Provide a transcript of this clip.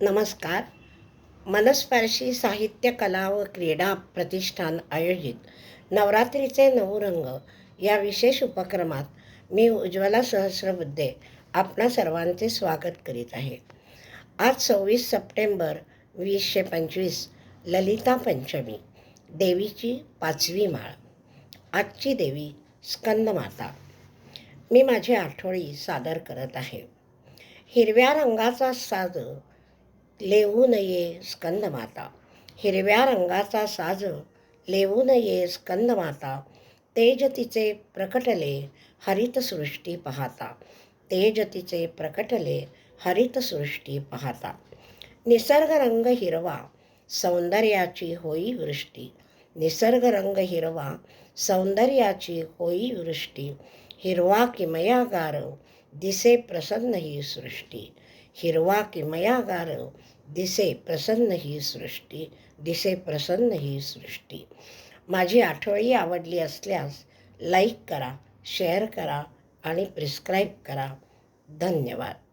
नमस्कार. मनस्पर्शी साहित्य कला व क्रीडा प्रतिष्ठान आयोजित नवरात्रीचे नऊ रंग या विशेष उपक्रमात मी उज्ज्वला सहस्रबुद्धे आपणा सर्वांचे स्वागत करीत आहे. आज सव्वीस सप्टेंबर वीसशे पंचवीस ललिता पंचमी देवीची पाचवी माळ आजची देवी स्कंदमाता मी माझी आठवणी सादर करत आहे. हिरव्या रंगाचा साज लेवू नये स्कंदमाता. हिरव्या रंगाचा साज लेवू नये स्कंदमाता. तेज तिचे प्रकटले हरितसृष्टी पाहता. तेज तिचे प्रकटले हरितसृष्टी पाहता. निसर्गरंग हिरवा सौंदर्याची होई वृष्टी. निसर्गरंग हिरवा सौंदर्याची होई वृष्टी. हिरवा किमयागार दिसे प्रसन्न ही सृष्टी. हिरवा किमयागार दिसे प्रसन्न ही सृष्टी दिसे प्रसन्न ही सृष्टी. माझी आठवळी आवडली असल्यास लाईक करा शेअर करा आणि प्रिस्क्राईब करा. धन्यवाद.